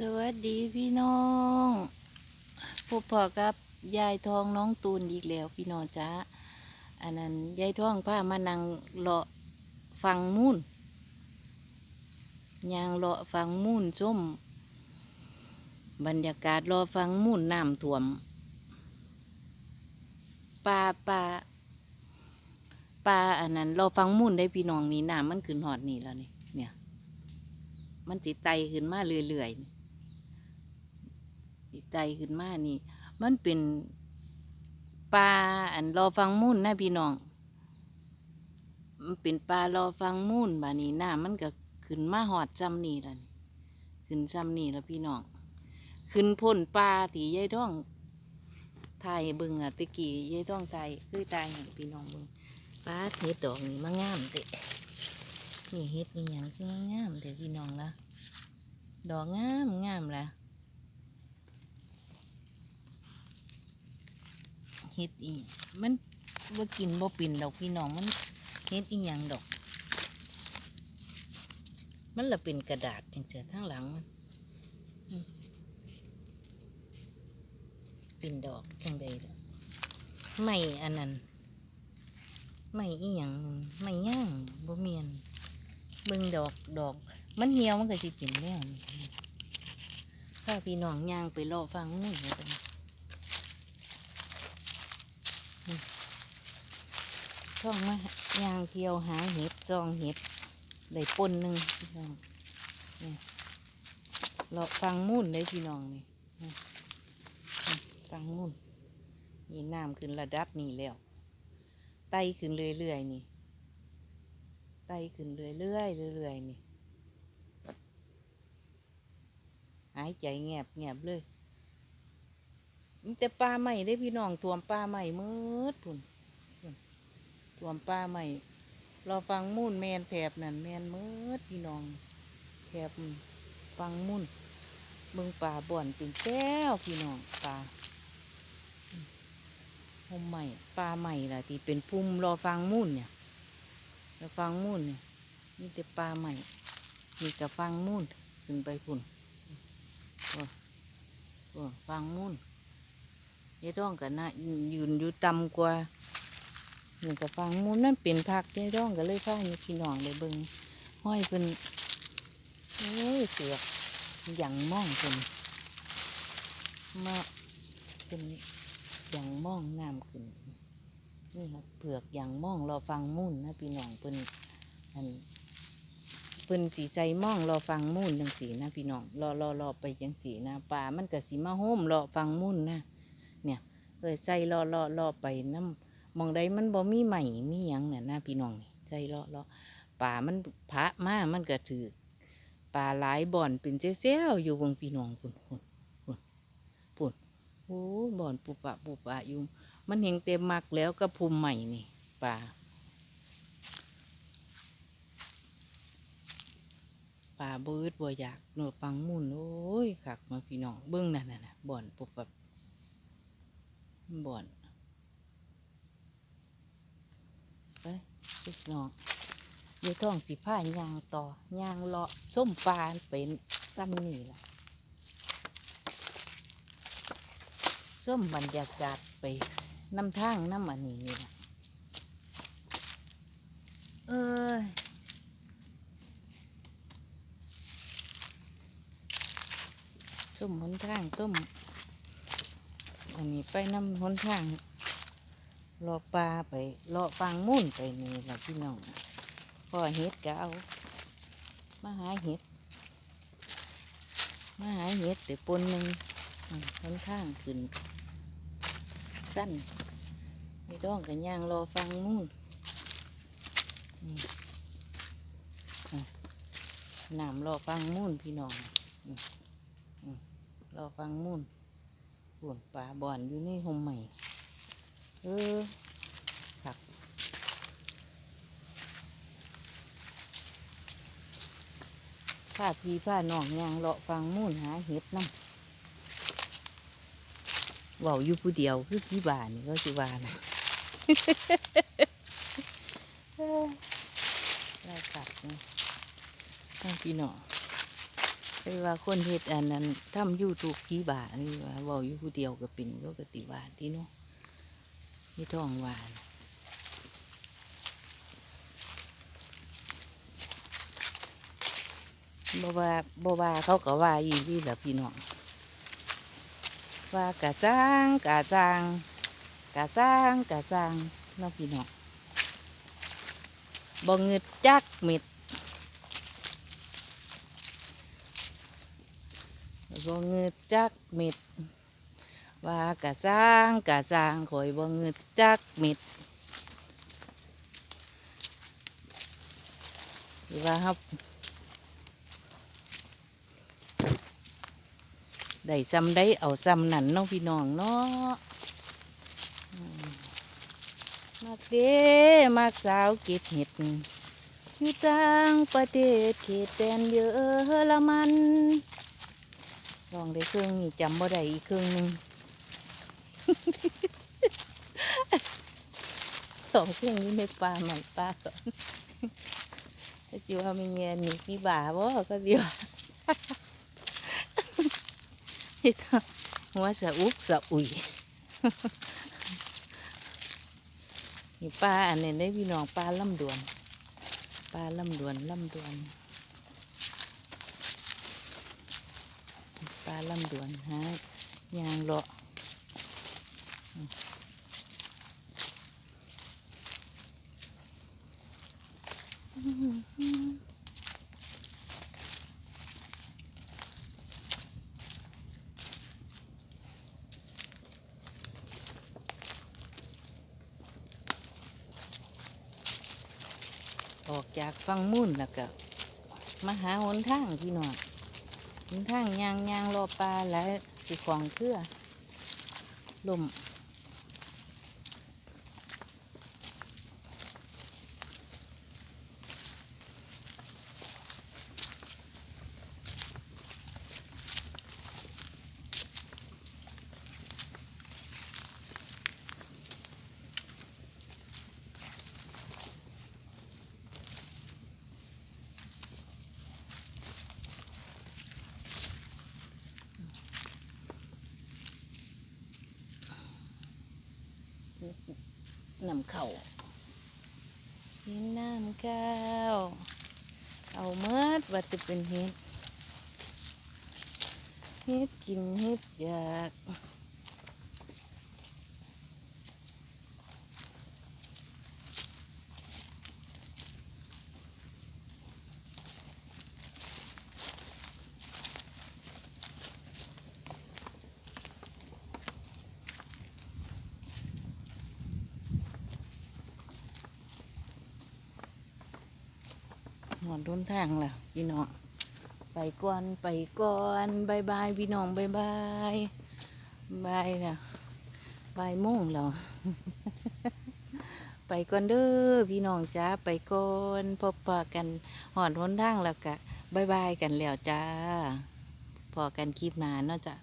สวัสดีพี่น้องพบพอกับยายทองน้องตูนอีกแล้วพี่น้องจ้าอันนั้นยายทองพามานั่งเลาะฟังมุ่นยางเลาะฟังมุ่นส้มบรรยากาศรอฟังมุ่นน้ำท่วมปลาปลาปลาอันนั้นรอฟังมุ่นได้พี่น้องนี่น้ำมันขึ้นหอดนี่แล้วนี่เนี่ยมันจิไตขึ้นมาเรื่อยๆ นี่จิไตขึ้นมานี่ มันเป็นปลาอันรอฟังมุ่นนะพี่น้อง มันเป็นปลารอฟังมุ่นบานี้หน้ามันก็ขึ้นมาหอดจำนี่ล้วนี่ขึ้นจำนี่แล้วพี่น้อง ขึ้นพ่นปลาตียายท้องไทยเบึงอะตะกี้ยายท้องไทยคือตายให้พี่น้องเบึงปลาเห็ดดอกนี่มางามเตะนี่เฮ็ดนี่ยังคืองามเดี๋ยวพี่น้องละดอกงามงามละ เฮ็ดอีมันว่ากินบ่ปินดอกพี่น้องมันเฮ็ดอีหยังดอก มันละเป็นกระดาษจังเสียทั้งหลังมันป็นดอกจังใดล่ะไม่อันนั้นไม่อีหยังไม่ย่างบ่เมียนเบิ่งดอกดอก มันเหี่ยวมันก็สิเป็นแนวนี้ถ้าพี่น้องย่างไปรอฟังนู่นเลย ช่องมาย่างเที่ยวหาเห็ดจองเห็ดได้ปนหนึ่งพี่น้องนี่เรอฟังมุ่นเลยพี่น้องนี่ฟังมุ่นนี่น้ำขึ้นระดับนี้แล้วไต่ขึ้นเรื่อยๆนี่ไต่ขึ้นเรื่อยๆเรื่อยๆนี่หายใจแงบแงบเลยมีแต่ปลาใหม่ได้พี่น้องท่วมปลาใหม่มืดพุ่นพุ่น วมปลาใหม่รอฟังมุ่นแมนแถบนั่นแมนเมืดพี่น้องแถบฟังมุ่นเบิ่งปลาบ่อนเป็นแก้วพี่น้องปลาหมใหม่ปลาใหม่ล่ะที่เป็นพุ่มรอฟังมุ่นเนี่ยแล้วฟังมุ่นเนี่ยนี่แต่ปลาใหม่มีแต่ฟังมุ่นขึ้นไปพุ่นโอ้โอ้ฟังมุ่นยายร้องกันนะยืนอยู่ต่ำกว่า นี่ก็ฟังมุ่นนั่นเป็นพักยายร้องก็เลยพาอยู่พี่น้องเลยเบิงห้อยเป็นโอ้ยเสือกอย่างม่องเป็นมาเป็นอย่างม่องน้ำขึ้นนี่ครับเผือกอย่างม่องรอฟังมุ่นนะพี่น้องเพิ่นอันเพิ่นสีใส่ม่องรอฟังมุ่นจังสีนะพี่น้องรอรอรอไปจังสีนะป่ามันก็สีมาโฮมรอฟังมุ่นนะเนี่ยเออใส่รอรอรอไปน้ำ มองใดมันบ่มีใหม่มีหยังเนี่ยนะพี่น้องนี่ใส่รอรอป่ามันพระมามันก็ถือป่าหลายบ่อนเป็นเจ้าๆอยู่วงพี่น้องพุ่นพุ่นพุ่นพุ่นโอ้บ่อนปุปะปุปะอยู่ มันเห็นเต็มมักแล้วก็ภูมิใหม่นี่ป่าป่าเบิดบ่อยากหนูฟังมุ่นโอ้ยคักมาพี่น้องเบิ้องนั่นน่ะนะบ่อนปุบแบบบ่อน ไปพี่น้องเดี๋ยท้องสิผ้ายางต่อยางเลาะส้มปลาเป็นซ้ำนี่ล่ะส้มบรรยากาศไปน้ำทางน้ำอันนี้นี่ล่ะเอ้ยส้มหนทางส้มอันนี้ไปน้ำหนทาง รอปลาไปรอฟางมุ่นไปนี่แหละพี่น้องพ่อเห็ดก็เอามาหาเห็ดมาหาเห็ดแต่ปนหนึ่งอืมหนทางขึ้น สั้นไม่ต้องกันย่างรอฟังมุ่นน้ำรอฟังมุ่นพี่น้องรอฟังมุ่นปวนปลาบ่อนอยู่ในหมใหม่ เออขักผ้าพีผ้าน้องยางเลาะฟังมุ่นหาเห็ดน้ำว้าอยู่ผู้เดียวคือพี่บานนี่ก็สิว่านะได้กลับนะพี่น้องไปว่าคนเฮ็ดอันนั้นทำยูทูบผีบานี่ว่าว้าอยู่ผู้เดียวก็เป็นก็กติวาที่เนาะ นี่ท้องหวานบว่าบว่าเขาก็ว่าอีนี่แหละพี่น้องว่ากะจ้างกะจ้างกะจ้างกะจ้างเนาะพี่น้องบ่เงึดจักเม็ดบ่เงืดจักเม็ด ว่ากะสร้างกะสร้างข่อยบ่งืดจักม็ดที่ว่าครับได้ซ้ำได้เอาซ้ำนั่นน้องพี่น้องเนาะมักเด้มักสาวเก็บเห็ดอยู่ต่างประเทศเขตแดนเยอรมันลองได้ครึ่องนี่จำบ่ได้อีกเครึ่องหนึง สองครึ่งนี้ไม่ปลาหม่ปลาก่อนจิว่ามีเงินนี่พี่บ่าบ่ก็เดียวเฮ็ดเอาหัวสะอุกสะอุยนี่ปลาอันนี้ได้พี่น้องปลาลำดวนปลาลำดวนลำดวนปลาลำดวนฮะยางเลาะ ออกจากฟังมุ่นแล้วก็มาหาหนทางพี่น้องหนทางยางยางรอปลาแล้วสิของเครือลม น้ำเข่ากินน้ำข้าวเอาเมื่อว่าจะเป็นเห็ดเห็ดกินเห็ดอยาก หอดต้นทางล่ะพี่น้องไปก่อนไปก่อนบายบายพี่น้องบายบายบายแล้วบายโมงแล้วไปก่อนเด้อพี่น้องจ้าไปก่อนพบปะกันหอดหนทางแล้วกะบายบายกันแล้วจ้าพอกันคลิปหนานเนาะจ้ะ